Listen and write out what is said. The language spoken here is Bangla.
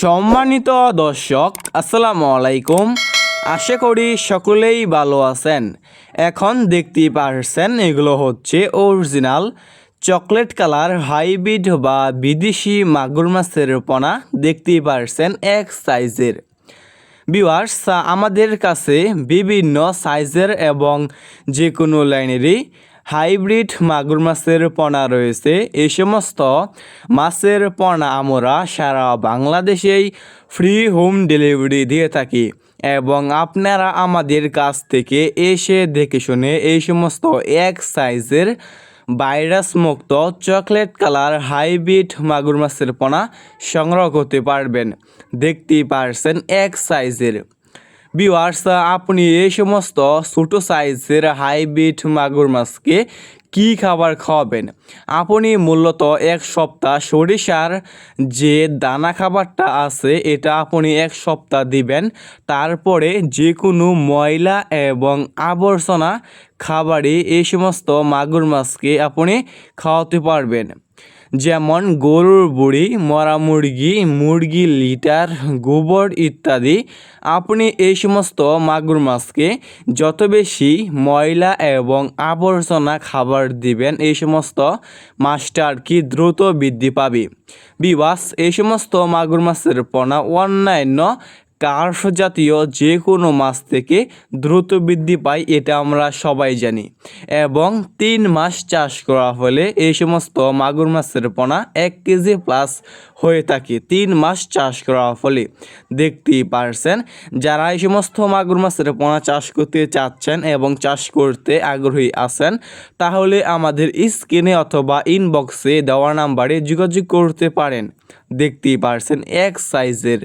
সম্মানিত দর্শক, আসসালামু আলাইকুম। আশা করি সকলেই ভালো আছেন। এখন দেখতেই পারছেন এগুলো হচ্ছে অরিজিনাল চকলেট কালার, হাইব্রিড বা বিদেশি মাগুর মাছের পোনা। দেখতেই পারছেন এক সাইজের। ভিউয়ার্স, আমাদের কাছে বিভিন্ন সাইজের এবং যে কোনো লাইনেরই হাইব্রিড মাগুর মাছের পোনা রয়েছে। এই সমস্ত মাছের পোনা আমরা সারা বাংলাদেশেই ফ্রি হোম ডেলিভারি দিয়ে থাকি এবং আপনারা আমাদের কাছ থেকে এসে দেখে শুনে এই সমস্ত এক সাইজের ভাইরাস মুক্ত চকলেট কালার হাইব্রিড মাগুর মাছের পোনা সংগ্রহ করতে পারবেন। দেখতেই পারছেন এক সাইজের। ভিউয়ার্স আপনি এই সমস্ত ছোটো সাইজের হাইব্রিড মাগুর মাছকে কি খাবার খাওয়াবেন? আপনি মূলত এক সপ্তাহ সরিষার যে দানা খাবারটা আছে, এটা আপনি এক সপ্তাহ দিবেন। তারপরে যে কোনো ময়লা এবং আবর্জনা খাবারে এই সমস্ত মাগুর মাছকে আপনি খাওয়াতে পারবেন। যেমন গরুর বুড়ি, মরা মুরগি মুরগি লিটার, গোবর ইত্যাদি, আপনি এই সমস্ত মাগুর মাছকে যত বেশি ময়লা এবং আবর্জনা খাবার দিবেন, এই সমস্ত মাছটা আর কি দ্রুত বৃদ্ধি পাবে? বিবাস, এই সমস্ত মাগুর মাছের পোনা অন্যান্য কার্ফ জাতীয় যে কোনো মাছ থেকে দ্রুত বৃদ্ধি পায়, এটা আমরা সবাই জানি। এবং তিন মাস চাষ করা হলে এই সমস্ত মাগুর মাছের পোনা এক কেজি প্লাস হয়ে থাকে। তিন মাস চাষ করা ফলে দেখতেই পারছেন, যারা এই সমস্ত মাগুর মাছের পোনা চাষ করতে চাচ্ছেন এবং চাষ করতে আগ্রহী আছেন, তাহলে আমাদের স্ক্রিনে অথবা ইনবক্সে দেওয়া নাম্বারে যোগাযোগ করতে পারেন। দেখতেই পারছেন, এক সাইজের